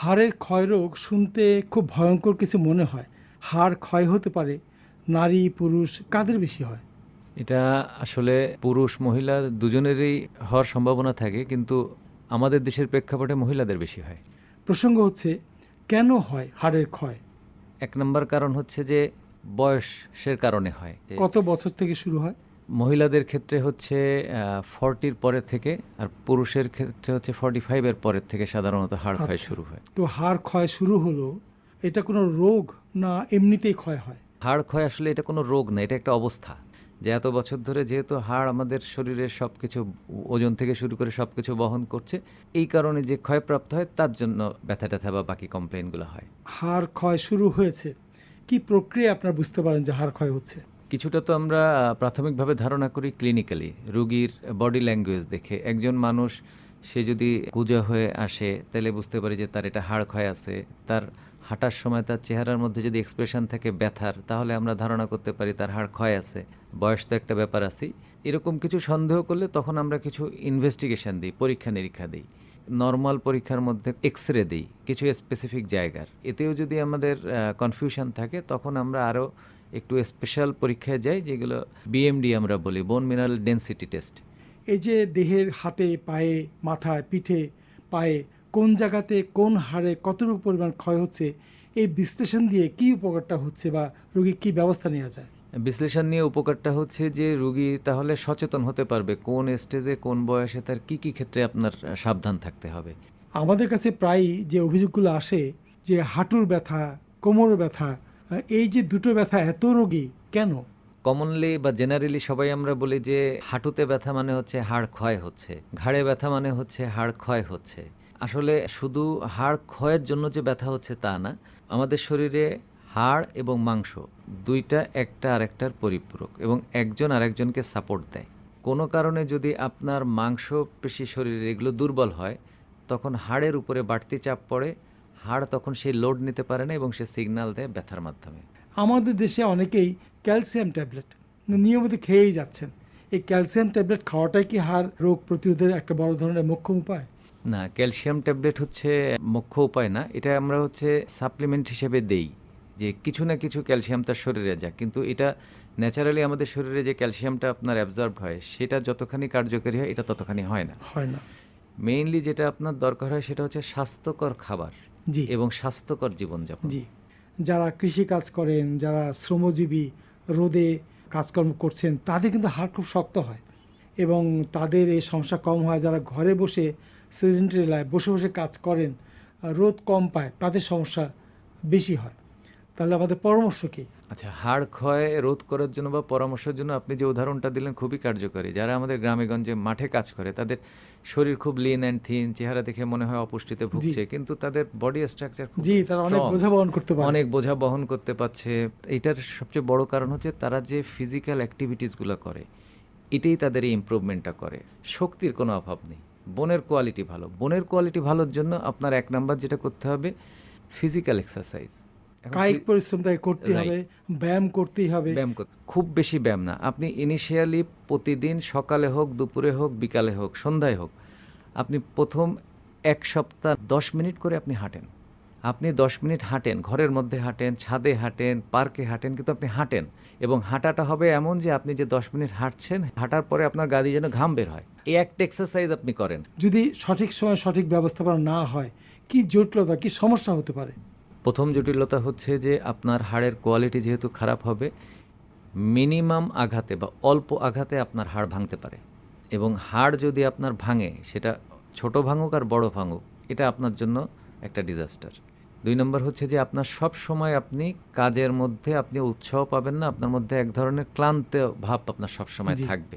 হাড়ের ক্ষয়রোগ শুনতে খুব ভয়ঙ্কর কিছু মনে হয়। হাড় ক্ষয় হতে পারে নারী পুরুষ কাদের বেশি হয়? এটা আসলে পুরুষ মহিলা দুজনেরই হওয়ার সম্ভাবনা থাকে কিন্তু আমাদের দেশের প্রেক্ষাপটে মহিলাদের বেশি হয়। প্রসঙ্গ হচ্ছে কেন হয় হাড়ের ক্ষয়? এক নম্বর কারণ হচ্ছে যে বয়সের কারণে হয়। কত বছর থেকে শুরু হয়? মহিলাদের ক্ষেত্রে হচ্ছে ফর্টির পরের থেকে আর পুরুষের ক্ষেত্রে হচ্ছে ফর্টি ফাইভের পরের থেকে সাধারণত হাড় ক্ষয় আচ্ছা। শুরু হয়। তো হাড় ক্ষয় শুরু হলো এটা কোনো রোগ না এমনিতেই ক্ষয় হয়? হাড় ক্ষয় আসলে এটা কোনো রোগ না এটা একটা অবস্থা। যে এত বছর ধরে যেহেতু হাড় আমাদের শরীরের সব কিছু ওজন থেকে শুরু করে সব কিছু বহন করছে এই কারণে যে ক্ষয়প্রাপ্ত হয় তার জন্য ব্যথা ট্যাথা বা বাকি কমপ্লেনগুলো হয়। হাড় ক্ষয় শুরু হয়েছে। কি প্রক্রিয়া আপনারা বুঝতে পারেন যে হাড় ক্ষয় হচ্ছে? কিছুটা তো আমরা প্রাথমিকভাবে ধারণা করি ক্লিনিক্যালি রুগীর বডি ল্যাঙ্গুয়েজ দেখে। একজন মানুষ, সে যদি কুজা হয়ে আসে, তাহলে বুঝতে পারি যে তার এটা হাড় ক্ষয় আছে। তার হাঁটার সময় তার চেহারার মধ্যে যদি এক্সপ্রেশন থাকে ব্যথার, তাহলে আমরা ধারণা করতে পারি তার হাড় ক্ষয় আছে। বয়স তো একটা ব্যাপার আছেই। এরকম কিছু সন্দেহ করলে তখন আমরা কিছু ইনভেস্টিগেশন দিই, পরীক্ষা নিরীক্ষা দিই। নর্মাল পরীক্ষার মধ্যে এক্স রে দিই, কিছু স্পেসিফিক জায়গার। এতেও যদি আমাদের কনফিউশন থাকে, তখন আমরা আরও একটু স্পেশাল পরীক্ষায় যাই যেগুলো বিএমডি আমরা বলি বোন মিনারেল ডেন্সিটি টেস্ট এই যে দেহের হাতে পায়ে মাথায় পিঠে পায়ে কোন জায়গাতে কোন হাড়ে কতটুকু পরিমাণ ক্ষয় হচ্ছে এই বিশ্লেষণ দিয়ে কি উপকারটা হচ্ছে বা রোগী কি ব্যবস্থা নেওয়া যায়? বিশ্লেষণ নিয়ে উপকারটা হচ্ছে যে রুগী তাহলে সচেতন হতে পারবে কোন স্টেজে কোন বয়সে তার কি কি ক্ষেত্রে আপনার সাবধান থাকতে হবে। আমাদের কাছে প্রায়ই যে অভিযোগগুলো আসে যে হাঁটুর ব্যথা কোমর ব্যথা এই যে দুটো ব্যথা, এত রোগী, কেন? কমনলি বা জেনারেলি সবাই আমরা বলি যে, হাঁটুতে ব্যথা মানে হচ্ছে হাড় ক্ষয় হচ্ছে, ঘাড়ে ব্যথা মানে হচ্ছে হাড় ক্ষয় হচ্ছে। আসলে শুধু হাড় ক্ষয়ের জন্য যে ব্যথা হচ্ছে তা না, আমাদের শরীরে হাড় এবং মাংস দুইটা একটা আরেকটার পরিপূরক এবং একজন আরেকজনকে সাপোর্ট দেয়। কোনো কারণে যদি আপনার মাংস পেশি শরীরে এগুলো দুর্বল হয়, তখন হাড়ের উপরে বাড়তি চাপ পড়ে হাড় তখন সেই লোড নিতে পারে না এবং সে সিগন্যাল দেয় ব্যথার মাধ্যমে। আমাদের দেশে অনেকেই ক্যালসিয়াম ট্যাবলেট নিয়মিত খেয়েই যাচ্ছেন। এই ক্যালসিয়াম ট্যাবলেট খাওয়াটাই কি হাড় রোগ প্রতিরোধের একটা বড় ধরনের মুখ্য উপায়? না ক্যালসিয়াম ট্যাবলেট হচ্ছে মুখ্য উপায় না এটা আমরা হচ্ছে সাপ্লিমেন্ট হিসেবে দেই। যে কিছু না কিছু ক্যালসিয়াম তার শরীরে যাক কিন্তু এটা ন্যাচারালি আমাদের শরীরে যে ক্যালসিয়ামটা আপনার অ্যাবজর্ব হয় সেটা যতখানি কার্যকরী হয় এটা ততখানি হয় না। হয় না। মেইনলি যেটা আপনার দরকার হয় সেটা হচ্ছে স্বাস্থ্যকর খাবার। জি। এবং স্বাস্থ্যকর জীবনযাপন। জি। যারা কৃষি কাজ করেন যারা শ্রমজীবী রোদে কাজকর্ম করছেন তাদের কিন্তু হাড় খুব শক্ত হয় এবং তাদের এই সমস্যা কম হয়। যারা ঘরে বসে সেডেন্টারি লাইফ বসে বসে কাজ করেন রোদ কম পায় তাদের সমস্যা বেশি হয়। তাহলে আমাদের পরামর্শ কী? আচ্ছা হাড় ক্ষয় রোধ করার জন্য বা পরামর্শের জন্য আপনি যে উদাহরণটা দিলেন খুবই কার্যকরী। যারা আমাদের গ্রামেগঞ্জে মাঠে কাজ করে তাদের শরীর খুব লিন অ্যান্ড থিন চেহারা দেখে মনে হয় অপুষ্টিতে ভুগছে কিন্তু তাদের বডি স্ট্রাকচার খুব জি তারা অনেক বোঝা বহন করতে পারে। অনেক বোঝা বহন করতে পারছে। এইটার সবচেয়ে বড় কারণ হচ্ছে তারা যে ফিজিক্যাল অ্যাক্টিভিটিসগুলো করে এটাই তাদের এই ইমপ্রুভমেন্টটা করে। শক্তির কোনো অভাব নেই। বনের কোয়ালিটি ভালো। বোনের কোয়ালিটি ভালোর জন্য আপনার এক নাম্বার যেটা করতে হবে ফিজিক্যাল এক্সারসাইজ কায়িক পরিশ্রম তাকে করতে হবে ব্যায়াম করতেই হবে। ব্যায়াম খুব বেশি ব্যায়াম না। আপনি ইনিশিয়ালি প্রতিদিন সকালে হোক দুপুরে হোক বিকালে হোক সন্ধ্যায় হোক আপনি প্রথম এক সপ্তাহ দশ মিনিট করে আপনি হাঁটেন। আপনি দশ মিনিট হাঁটেন ঘরের মধ্যে হাঁটেন ছাদে হাঁটেন পার্কে হাঁটেন কিন্তু আপনি হাঁটেন এবং হাঁটাটা হবে এমন যে আপনি যে দশ মিনিট হাঁটছেন হাঁটার পরে আপনার গাদি যেন ঘাম বের হয়। এই একটা এক্সারসাইজ আপনি করেন। যদি সঠিক সময় সঠিক ব্যবস্থাপনা না হয় কি জটিলতা কি সমস্যা হতে পারে? প্রথম জটিলতা হচ্ছে যে আপনার হাড়ের কোয়ালিটি যেহেতু খারাপ হবে মিনিমাম আঘাতে বা অল্প আঘাতে আপনার হাড় ভাঙতে পারে। এবং হাড় যদি আপনার ভাঙে সেটা ছোট ভাঙুক আর বড় ভাঙুক এটা আপনার জন্য একটা ডিজাস্টার দুই নম্বর হচ্ছে যে আপনার সব সময় আপনি কাজের মধ্যে আপনি উৎসাহ পাবেন না আপনার মধ্যে এক ধরনের ক্লান্ত ভাব আপনার সব সময় থাকবে।